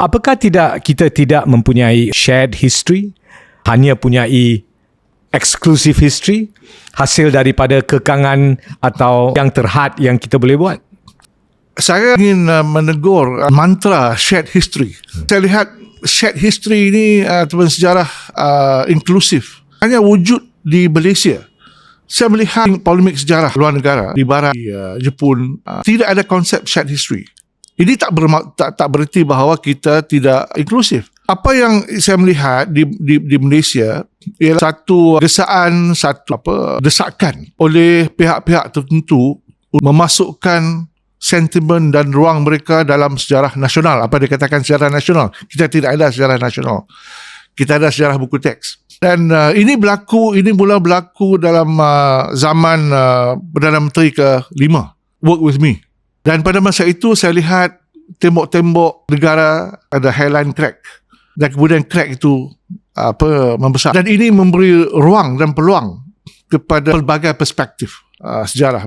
Apakah tidak kita tidak mempunyai shared history? Hanya punyai exclusive history? Hasil daripada kekangan atau yang terhad yang kita boleh buat? Saya ingin uh, menegur uh, mantra shared history. Saya lihat shared history ini uh, ataupun sejarah uh, inklusif hanya wujud di Malaysia. Saya melihat polemik sejarah luar negara di barat di uh, Jepun uh, tidak ada konsep shared history. Ini tak, bermak- tak tak bererti bahawa kita tidak inklusif. Apa yang saya melihat di di, di Malaysia ialah satu desaan, satu apa desakan oleh pihak-pihak tertentu memasukkan sentimen dan ruang mereka dalam sejarah nasional. Apa dikatakan sejarah nasional? Kita tidak ada sejarah nasional. Kita ada sejarah buku teks. Dan uh, ini berlaku, ini mula berlaku dalam uh, zaman uh, Perdana Menteri ke-5, Work With Me. Dan pada masa itu saya lihat tembok-tembok negara ada hairline crack. Dan kemudian crack itu apa membesar. Dan ini memberi ruang dan peluang kepada pelbagai perspektif uh, sejarah.